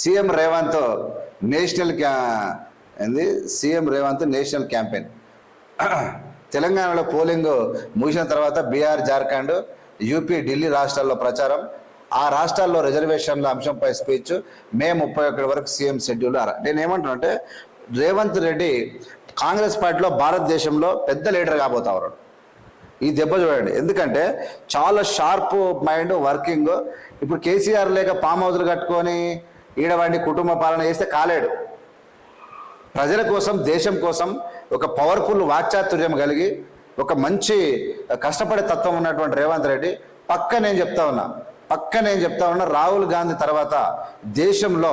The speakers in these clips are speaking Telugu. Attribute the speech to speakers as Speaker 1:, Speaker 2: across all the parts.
Speaker 1: సీఎం రేవంత్ నేషనల్ క్యా ఏంది? CM Revanth national campaign. తెలంగాణలో పోలింగ్ ముగిసిన తర్వాత బీహార్ జార్ఖండ్ యూపీ ఢిల్లీ రాష్ట్రాల్లో ప్రచారం. ఆ రాష్ట్రాల్లో రిజర్వేషన్ల అంశంపై స్పీచ్. మే ముప్పై ఒకటి వరకు సీఎం షెడ్యూల్ నేను ఏమంటున్నా అంటే రేవంత్ రెడ్డి కాంగ్రెస్ పార్టీలో భారతదేశంలో పెద్ద లీడర్ కాబోతా ఉన్నాడు. ఈ దెబ్బ చూడండి. ఎందుకంటే చాలా షార్ప్ మైండ్ వర్కింగ్. ఇప్పుడు కేసీఆర్ లేక పామ్ హౌజ్లు కట్టుకొని ఈడవాడిని కుటుంబ పాలన చేస్తే కాలేడు. ప్రజల కోసం దేశం కోసం ఒక పవర్ఫుల్ వాచాతుర్యం కలిగి ఒక మంచి కష్టపడే తత్వం ఉన్నటువంటి రేవంత్ రెడ్డి పక్క నేను చెప్తా ఉన్నా పక్క నేను చెప్తా ఉన్నా రాహుల్ గాంధీ తర్వాత దేశంలో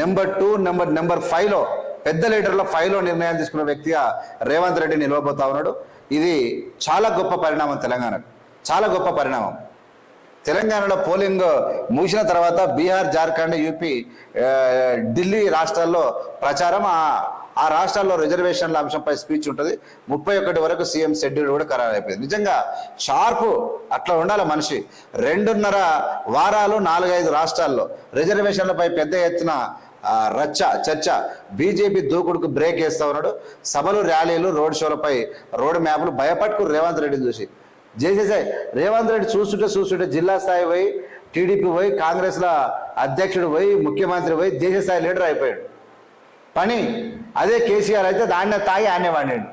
Speaker 1: నెంబర్ టూ నెంబర్ నెంబర్ ఫైవ్లో పెద్ద లీడర్లో ఫైవ్లో నిర్ణయం తీసుకున్న వ్యక్తిగా రేవంత్ రెడ్డి నిలవబోతా ఉన్నాడు. ఇది చాలా గొప్ప పరిణామం తెలంగాణకు. చాలా గొప్ప పరిణామం. తెలంగాణలో పోలింగ్ ముగిసిన తర్వాత బీహార్ జార్ఖండ్ యూపీ ఢిల్లీ రాష్ట్రాల్లో ప్రచారం ఆ రాష్ట్రాల్లో రిజర్వేషన్ల అంశంపై స్పీచ్ ఉంటుంది. ముప్పై ఒకటి వరకు సీఎం షెడ్యూల్ కూడా ఖరారు అయిపోయింది. నిజంగా షార్ప్ అట్లా ఉండాలి మనిషి. రెండున్నర వారాలు నాలుగైదు రాష్ట్రాల్లో రిజర్వేషన్లపై పెద్ద ఎత్తున రచ్చ చర్చ. బీజేపీ దూకుడుకు బ్రేక్ వేస్తా ఉన్నాడు. సభలు ర్యాలీలు రోడ్ షోలపై రోడ్ మ్యాప్లు భయపట్టుకు రేవంత్ రెడ్డిని చూసి చేసేసాయి రేవంత్ రెడ్డి చూస్తుంటే చూస్తుంటే జిల్లా స్థాయి పోయి టీడీపీ పోయి కాంగ్రెస్ల అధ్యక్షుడు పోయి ముఖ్యమంత్రి పోయి దేశ స్థాయి లీడర్ అయిపోయాడు. పని అదే కేసీఆర్ అయితే దాన్నే తాగి ఆనే వాడినాడు.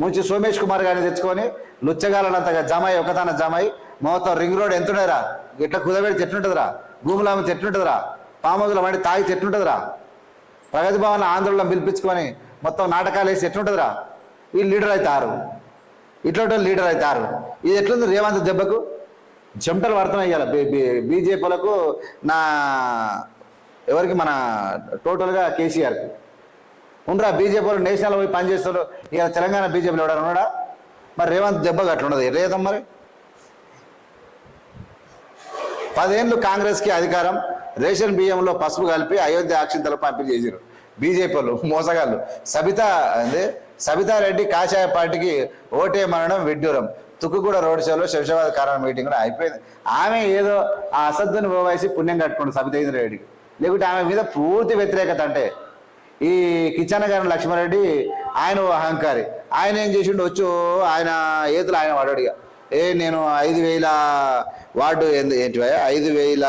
Speaker 1: ముంచి సోమేష్ కుమార్ గారిని తెచ్చుకొని లుచ్చగాలనంతగా జమాయి ఒకతాన జమాయి మొత్తం రింగ్ రోడ్ ఎంతుండేరా ఇట్లా కుదబెడితే ఎట్లుంటుందిరా భూములామ ఎట్లుంటుందిరా పామోదుల వాడి తాగి చెట్టుంటుందిరా ప్రగతి భవన్ ఆంధ్రలో పిలిపించుకొని మొత్తం నాటకాలు వేసి ఎట్లుంటుందిరా? వీళ్ళు లీడర్ అవుతారు ఇట్లాంటి లీడర్ అవుతారు ఇది ఎట్లుంది రేవంత్ దెబ్బకు? చెమటలు వర్తం అయ్యాలి. బీజేపీలకు నా ఎవరికి మన టోటల్గా కేసీఆర్కి. ఉండరా బీజేపీలో నేషనల్ పోయి పనిచేస్తారు ఇక తెలంగాణ బీజేపీలో ఎవడన్నా ఉన్నాడా? మరి రేవంత్ దెబ్బకు అట్లుండదు రేదం మరి? పదేళ్ళు కాంగ్రెస్కి అధికారం రేషన్ బియ్యంలో పసుపు కలిపి అయోధ్య అక్షింతలు పంపిణీ చేశారు బీజేపీలు మోసగాళ్ళు. సబిత అదే సబితారెడ్డి కాషాయ పార్టీకి ఓటే ఓటేయమనడం విడ్డూరం. తుక్కుగూడ రోడ్ షోలో శంషాబాద్ కారణం మీటింగ్ కూడా అయిపోయింది. ఆమె ఏదో ఆ అసద్దుని ఓవైసి పుణ్యం కట్టుకోండి సబితేంద్ర రెడ్డికి లేకుంటే ఆమె మీద పూర్తి వ్యతిరేకత అంటే ఈ కిచ్చన్న గారి లక్ష్మారెడ్డి ఆయన ఓ అహంకారి. ఆయన ఏం చేసిండు? వచ్చు ఆయన ఏతులు ఆయన వాడాడుగా ఏ నేను ఐదు వేల వార్డు ఏంది- ఐదు వేల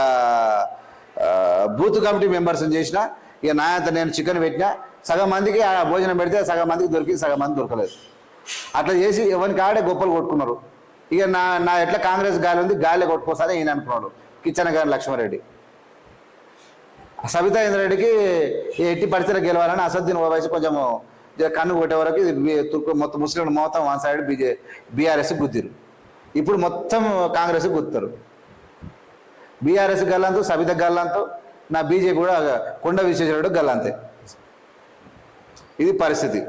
Speaker 1: బూత్ కమిటీ మెంబర్స్ చేసిన. ఇక నాయంత నేను చికెన్ పెట్టినా. సగం మందికి ఆ భోజనం పెడితే సగం మందికి దొరికింది సగం మంది దొరకలేదు. అట్లా చేసి ఎవరికి ఆడే గొప్పలు కొట్టుకున్నారు. ఇక నా నా ఎట్లా కాంగ్రెస్ గాలి ఉంది గాలి కొట్టుకోసారి ఈయన అనుకున్నాడు కిచ్చన గారి లక్ష్మారెడ్డి. సబితా ఇంద్రెడ్డికి ఎట్టి పరిస్థితులు గెలవాలని అసద్దీన్ వయసు కొంచెం కన్ను కొట్టే వరకు తుర్కు మొత్తం ముస్లింలు మొత్తం వన్ సైడ్ బీజే బీఆర్ఎస్ గుద్దిరు. ఇప్పుడు మొత్తం కాంగ్రెస్ గుర్తారు బీఆర్ఎస్ గల్లంతో సబిత గల్లంతో నా బీజేపీ కూడా కొండ విశ్వేశ్వరుడు గల్లంతే. ఇది పరిస్థితి.